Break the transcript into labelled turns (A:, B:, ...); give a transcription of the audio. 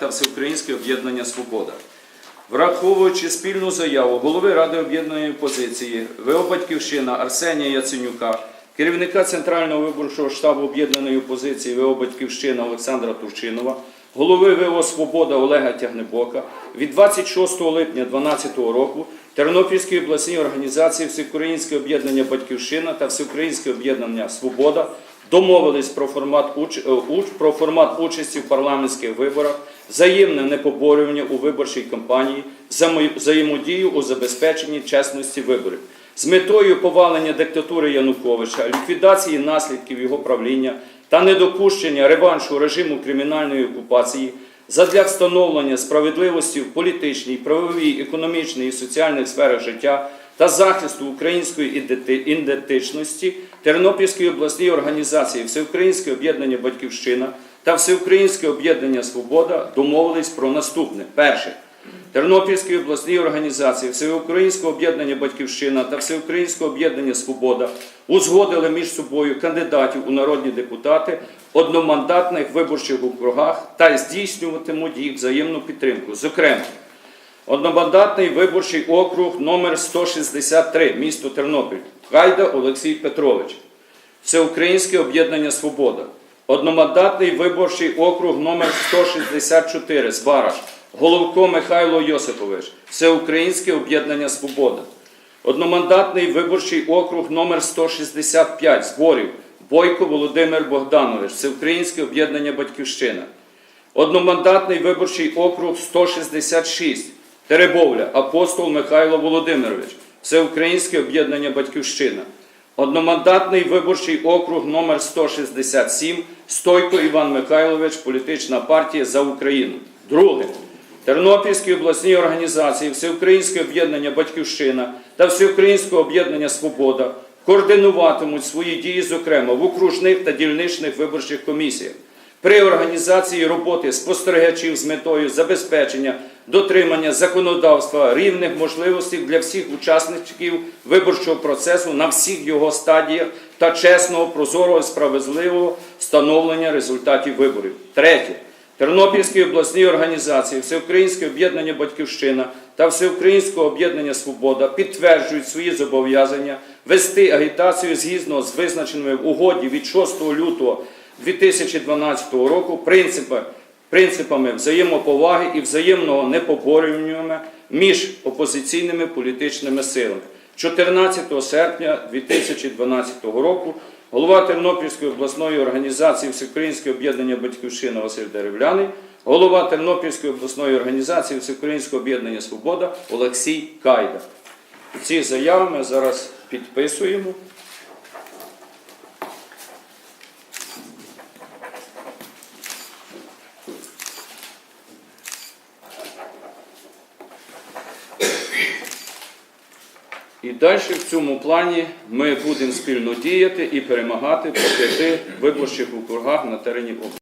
A: та Всеукраїнське об'єднання Свобода. Враховуючи спільну заяву голови Ради об'єднаної опозиції ВО Батьківщина Арсенія Яценюка, керівника Центрального виборчого штабу об'єднаної опозиції ВО Батьківщина Олександра Турчинова, голови ВО Свобода Олега Тягнебока від 26 липня 2012 року Тернопільській обласній організації Всеукраїнське об'єднання Батьківщина та Всеукраїнське об'єднання Свобода домовились про формат, уч... е, про формат участі в парламентських виборах, взаємне непоборювання у виборчій кампанії, взаємо- взаємодію у забезпеченні чесності виборів. З метою повалення диктатури Януковича, ліквідації наслідків його правління та недопущення реваншу режиму кримінальної окупації задля встановлення справедливості в політичній, правовій, економічній і соціальних сферах життя та захисту української ідентичності Тернопільської обласній організації Всеукраїнське об'єднання Батьківщина та Всеукраїнське об'єднання Свобода домовились про наступне. Перше. Тернопільській обласній організації Всеукраїнського об'єднання Батьківщина та Всеукраїнського об'єднання Свобода узгодили між собою кандидатів у народні депутати одномандатних виборчих округах та здійснюватимуть їх взаємну підтримку. Зокрема, Одномандатний виборчий округ номер 163, місто Тернопіль, Гайда Олексій Петрович, Всеукраїнське об'єднання Свобода, одномандатний виборчий округ номер 164, Збараш, Головко Михайло Йосипович, Всеукраїнське об'єднання Свобода, одномандатний виборчий округ номер 165, Зборів, Бойко Володимир Богданович, Всеукраїнське об'єднання Батьківщина. Одномандатний виборчий округ 166, Теребовля, апостол Михайло Володимирович, Всеукраїнське об'єднання Батьківщина. Одномандатний виборчий округ номер 167, Стойко Іван Михайлович, політична партія за Україну. Друге. Тернопільській обласній організації Всеукраїнське об'єднання Батьківщина та Всеукраїнське об'єднання Свобода координуватимуть свої дії, зокрема в окружних та дільничних виборчих комісіях при організації роботи спостерігачів з метою забезпечення дотримання законодавства рівних можливостей для всіх учасників виборчого процесу на всіх його стадіях та чесного, прозорого і справедливого встановлення результатів виборів. Третє. Тернопільській обласній організації Всеукраїнське об'єднання Батьківщина та Всеукраїнського об'єднання Свобода підтверджують свої зобов'язання вести агітацію згідно з визначеними в угоді від 6 лютого 2012 року принципи, принципами взаємоповаги і взаємного непоборювання між опозиційними політичними силами. 14 серпня 2012 року голова Тернопільської обласної організації Всеукраїнське об'єднання Батьківщина Василь Деревляний, голова Тернопільської обласної організації Всеукраїнського об'єднання Свобода Олексій Кайда. Ці заяви ми зараз підписуємо. І далі в цьому плані ми будемо спільно діяти і перемагати по п'яти виборчих округах на терені області.